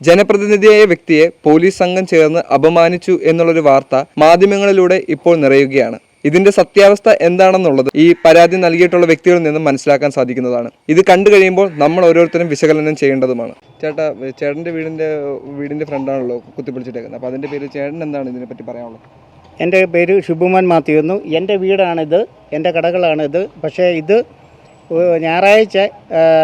ജനപ്രതിനിധിയായ വ്യക്തിയെ പോലീസ് സംഘം ചേർന്ന് അപമാനിച്ചു എന്നുള്ളൊരു വാർത്ത മാധ്യമങ്ങളിലൂടെ ഇപ്പോൾ നിറയുകയാണ്. ഇതിന്റെ സത്യാവസ്ഥ എന്താണെന്നുള്ളത് ഈ പരാതി നൽകിയിട്ടുള്ള വ്യക്തികളിൽ നിന്നും മനസ്സിലാക്കാൻ സാധിക്കുന്നതാണ്. ഇത് കണ്ടു കഴിയുമ്പോൾ നമ്മൾ ഓരോരുത്തരും വിശകലനം ചെയ്യേണ്ടതുമാണ്. ചേട്ടാ ചേട്ടന്റെ വീടിന്റെ വീടിന്റെ ഫ്രണ്ടാണല്ലോ കുത്തിപ്പിടിച്ചിട്ടേക്കുന്നത് അപ്പോൾ അതിന്റെ പേര് ചേട്ടൻ എന്താണ് ഇതിനെപ്പറ്റി പറയാനുള്ളത്? എന്റെ പേര് ശുഭുമാൻ മാത്യു എന്നു. എന്റെ വീടാണിത്. എന്റെ കടകളാണിത്. പക്ഷേ ഇത് ഞായറാഴ്ച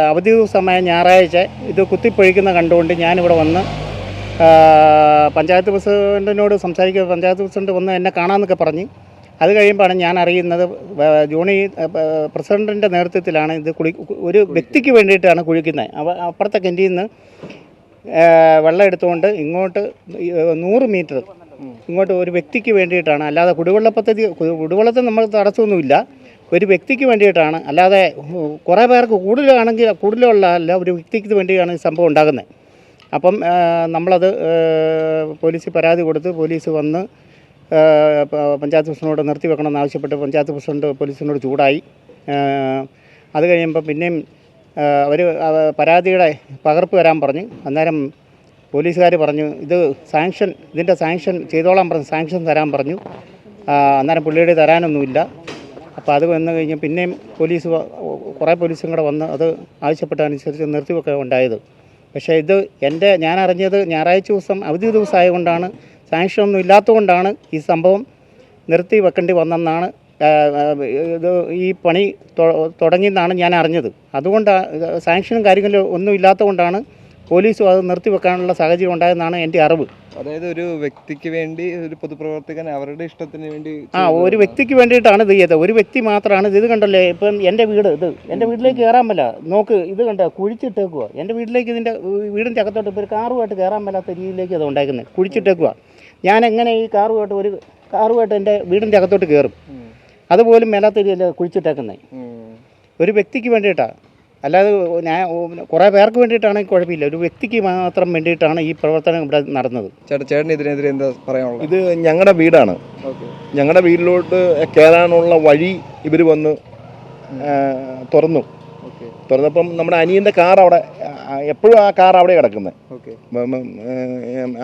അവധി ദിവസമായ ഞായറാഴ്ച ഇത് കുത്തിപ്പൊഴിക്കുന്ന കണ്ടുകൊണ്ട് ഞാനിവിടെ വന്ന് പഞ്ചായത്ത് പ്രസിഡന്റിനോട് സംസാരിക്കുക പഞ്ചായത്ത് പ്രസിഡന്റ് വന്ന് എന്നെ കാണാമെന്നൊക്കെ പറഞ്ഞ് അത് കഴിയുമ്പോഴാണ് ഞാൻ അറിയുന്നത് ജോണി പ്രസിഡന്റിന്റെ നേതൃത്വത്തിലാണ് ഇത് കുളി ഒരു വ്യക്തിക്ക് വേണ്ടിയിട്ടാണ് കുഴിക്കുന്നത് അപ്പുറത്തെ കിന്റിൽ നിന്ന് വെള്ളം എടുത്തുകൊണ്ട് ഇങ്ങോട്ട് നൂറ് മീറ്റർ ഇങ്ങോട്ട് ഒരു വ്യക്തിക്ക് വേണ്ടിയിട്ടാണ്. അല്ലാതെ കുടിവെള്ള പദ്ധതി കുടിവെള്ളത്തിന് നമ്മൾ തടസ്സമൊന്നുമില്ല. ഒരു വ്യക്തിക്ക് വേണ്ടിയിട്ടാണ്. അല്ലാതെ കുറേ പേർക്ക് കൂടുതലാണെങ്കിൽ കൂടുതലുള്ള അല്ല ഒരു വ്യക്തിക്ക് വേണ്ടിയാണ് ഈ സംഭവം ഉണ്ടാകുന്നത്. അപ്പം നമ്മളത് പോലീസിൽ പരാതി കൊടുത്ത് പോലീസ് വന്ന് പഞ്ചായത്ത് പ്രസിഡന്റിനോട് നിർത്തി വെക്കണമെന്ന് ആവശ്യപ്പെട്ട് പഞ്ചായത്ത് പ്രസിഡന്റ് പോലീസിനോട് ചൂടായി. അത് കഴിയുമ്പോൾ പിന്നെയും അവർ പരാതിയുടെ പകർപ്പ് വരാൻ പറഞ്ഞു അന്നേരം പോലീസുകാർ പറഞ്ഞു ഇത് സാങ്ഷൻ ഇതിന്റെ സാങ്ഷൻ ചെയ്തോളാൻ പറഞ്ഞു സാങ്ഷൻ തരാൻ പറഞ്ഞു. അന്നേരം പുള്ളിയുടെ തരാനൊന്നുമില്ല. അപ്പോൾ അത് വന്നു കഴിഞ്ഞ് പിന്നെയും പോലീസ് കുറേ പോലീസും കൂടെ വന്ന് അത് ആവശ്യപ്പെട്ടതനുസരിച്ച് നിർത്തിവെക്കുക ഉണ്ടായത്. പക്ഷേ ഇത് എന്റെ ഞാൻ അറിഞ്ഞത് ഞായറാഴ്ച ദിവസം അവധി ദിവസം ആയതുകൊണ്ടാണ് സാങ്ഷൻ ഒന്നും ഇല്ലാത്തതുകൊണ്ടാണ് ഈ സംഭവം നിർത്തി വെക്കേണ്ടി വന്നെന്നാണ് ഇത് ഈ പണി തുടങ്ങിയെന്നാണ് ഞാൻ അറിഞ്ഞത്. അതുകൊണ്ടാണ് സാങ്ഷനും കാര്യങ്ങളും ഒന്നും ഇല്ലാത്തതുകൊണ്ടാണ് പോലീസും അത് നിർത്തിവെക്കാനുള്ള സാഹചര്യം ഉണ്ടായെന്നാണ് എന്റെ അറിവ്. അതായത് ഒരു വ്യക്തിക്ക് വേണ്ടി ഒരു പൊതുപ്രവർത്തകൻ അവരുടെ ഇഷ്ടത്തിന് വേണ്ടി ആ ഒരു വ്യക്തിക്ക് വേണ്ടിയിട്ടാണ് ഇത് ചെയ്തത്. ഒരു വ്യക്തി മാത്രമാണ് ഇത് ഇത് കണ്ടല്ലേ? ഇപ്പം എന്റെ വീട് ഇത് എന്റെ വീട്ടിലേക്ക് കയറാൻ പറ്റില്ല നോക്ക് ഇത് കണ്ട കുഴിച്ചിട്ടേക്കുക എന്റെ വീട്ടിലേക്ക് ഇതിന്റെ വീടിന്റെ അകത്തോട്ട് ഇപ്പോൾ ഒരു കാറുമായിട്ട് കയറാൻ മേലാത്ത രീതിയിലേക്ക് അത് ഉണ്ടാക്കുന്നത് കുഴിച്ചിട്ടേക്കുക ഞാൻ എങ്ങനെ ഈ കാറുമായിട്ട് ഒരു കാറുമായിട്ട് എന്റെ വീടിന്റെ അകത്തോട്ട് കയറും? അതുപോലും മേലാത്ത രീതിയിൽ കുഴിച്ചിട്ടേക്കുന്നത് ഒരു വ്യക്തിക്ക് വേണ്ടിയിട്ടാണ് അല്ലാതെ ഞാൻ കുറേ പേർക്ക് വേണ്ടിയിട്ടാണെങ്കിൽ കുഴപ്പമില്ല. ഒരു വ്യക്തിക്ക് മാത്രം വേണ്ടിയിട്ടാണ് ഈ പ്രവർത്തനം ഇവിടെ നടന്നത്. ചേട്ടാ ചേട്ടൻ ഇതിനെതിരെ എന്താ പറയാനുള്ളത്? ഇത് ഞങ്ങളുടെ വീടാണ്. ഞങ്ങളുടെ വീട്ടിലോട്ട് കയറാനുള്ള വഴി ഇവർ വന്ന് തുറന്നു. തുറന്നപ്പം നമ്മുടെ അനിയന്റെ കാർ അവിടെ എപ്പോഴും ആ കാർ അവിടെ കിടക്കുന്നത്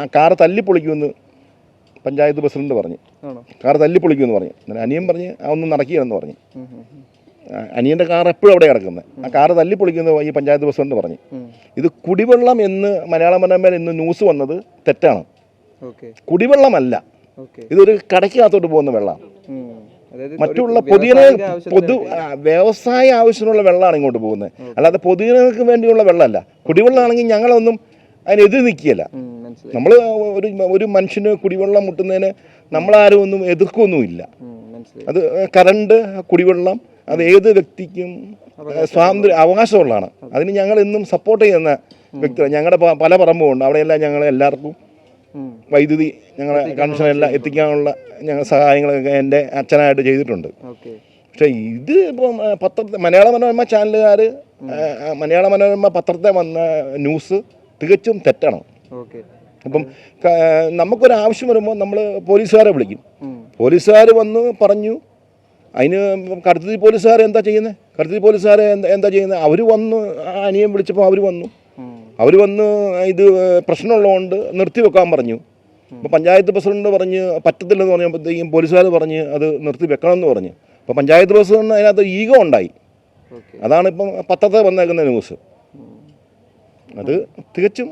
ആ കാർ തല്ലിപ്പൊളിക്കുമെന്ന് പഞ്ചായത്ത് പ്രസിഡന്റ് പറഞ്ഞു. കാർ തല്ലിപ്പൊളിക്കുമെന്ന് പറഞ്ഞു. അനിയൻ പറഞ്ഞ് അതൊന്നും നടക്കുകയാണെന്ന് നടക്കുകയെന്ന് പറഞ്ഞു. അനിയന്റെ കാർ എപ്പോഴും അവിടെ കിടക്കുന്നത് ആ കാർ തല്ലിപ്പൊളിക്കുമെന്ന് ഈ പഞ്ചായത്ത് പ്രസിഡന്റ് പറഞ്ഞു. ഇത് കുടിവെള്ളം എന്ന് മലയാള മനോരമയിൽ ഇന്ന് ന്യൂസ് വന്നത് തെറ്റാണ്. കുടിവെള്ളമല്ല. ഇതൊരു കടയ്ക്കകത്തോട്ട് പോകുന്ന വെള്ളം മറ്റുള്ള പൊതുജന പൊതു വ്യവസായ ആവശ്യത്തിനുള്ള വെള്ളമാണ് ഇങ്ങോട്ട് പോകുന്നത് അല്ലാതെ പൊതുജനങ്ങൾക്ക് വേണ്ടിയുള്ള വെള്ളമല്ല. കുടിവെള്ളമാണെങ്കിൽ ഞങ്ങളൊന്നും അതിനെതിര് നിൽക്കുകയല്ല. നമ്മൾ ഒരു ഒരു മനുഷ്യന് കുടിവെള്ളം മുട്ടുന്നതിന് നമ്മളാരും ഒന്നും എതിർക്കൊന്നുമില്ല. അത് കറണ്ട് കുടിവെള്ളം അത് ഏത് വ്യക്തിക്കും സ്വാതന്ത്ര്യ അവകാശമുള്ളതാണ്. അതിന് ഞങ്ങൾ എന്നും സപ്പോർട്ട് ചെയ്യുന്ന വ്യക്തി ഞങ്ങളുടെ പല പറമ്പുണ്ട് അവിടെയെല്ലാം ഞങ്ങൾ എല്ലാവർക്കും. വൈദ്യുതി ഞങ്ങളെ കണക്ഷനെല്ലാം എത്തിക്കാനുള്ള ഞങ്ങൾ സഹായങ്ങളൊക്കെ എന്റെ അച്ഛനായിട്ട് ചെയ്തിട്ടുണ്ട്. പക്ഷേ ഇത് ഇപ്പം പത്രത്തെ മലയാള മനോരമ ചാനലുകാർ മലയാള മനോരമ പത്രത്തെ വന്ന ന്യൂസ് തികച്ചും തെറ്റാണ്. അപ്പം നമുക്കൊരു ആവശ്യം വരുമ്പോൾ നമ്മൾ പോലീസുകാരെ വിളിക്കും. പോലീസുകാർ വന്ന് പറഞ്ഞു അതിന് കടുത്തി പോലീസുകാർ എന്താ ചെയ്യുന്നത് കടുത്തി പോലീസുകാർ എന്താ എന്താ ചെയ്യുന്നത് അവർ വന്ന് അനിയൻ വിളിച്ചപ്പോൾ അവർ വന്നു. അവർ വന്ന് ഇത് പ്രശ്നമുള്ളതുകൊണ്ട് നിർത്തിവെക്കാൻ പറഞ്ഞു. അപ്പോൾ പഞ്ചായത്ത് പ്രസിഡന്റ് പറഞ്ഞ് പറ്റത്തില്ലെന്ന് പറഞ്ഞപ്പോഴത്തേക്കും പോലീസുകാർ പറഞ്ഞ് അത് നിർത്തി വെക്കണമെന്ന് പറഞ്ഞു. അപ്പോൾ പഞ്ചായത്ത് പ്രസിഡന്റ് അതിനകത്ത് ഈഗോ ഉണ്ടായി. അതാണ് ഇപ്പം പത്രത്തെ വന്നേക്കുന്ന ന്യൂസ്. അത് തികച്ചും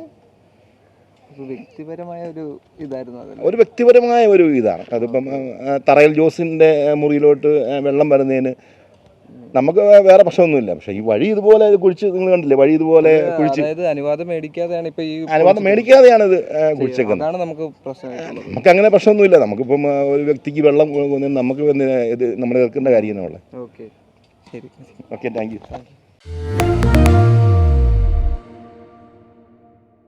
വ്യക്തിപരമായ ഒരു ഇതായിരുന്നു ഒരു വ്യക്തിപരമായ ഒരു ഇതാണ്. അതിപ്പം തറയിൽ ജോസിന്റെ മുറിയിലോട്ട് വെള്ളം വരുന്നതിന് നമുക്ക് വേറെ പ്രശ്നമൊന്നുമില്ല. പക്ഷെ ഈ വഴി ഇതുപോലെ കുഴിച്ച് നിങ്ങൾ കണ്ടില്ലേ? വഴി ഇതുപോലെ കുഴിച്ച് അനുവാദം മേടിക്കാതെയാണ് ഇപ്പൊ ഈ അനുവാദം മേടിക്കാതെയാണ് ഇത് കുഴിച്ചേക്കുന്നത്. നമുക്ക് പ്രശ്നം നമുക്ക് അങ്ങനെ പ്രശ്നമൊന്നുമില്ല. നമുക്കിപ്പം ഒരു വ്യക്തിക്ക് വെള്ളം നമുക്ക് ഇത് നമ്മൾ എതിർക്കേണ്ട കാര്യം ഓക്കെ. ശരി. Okay thank you.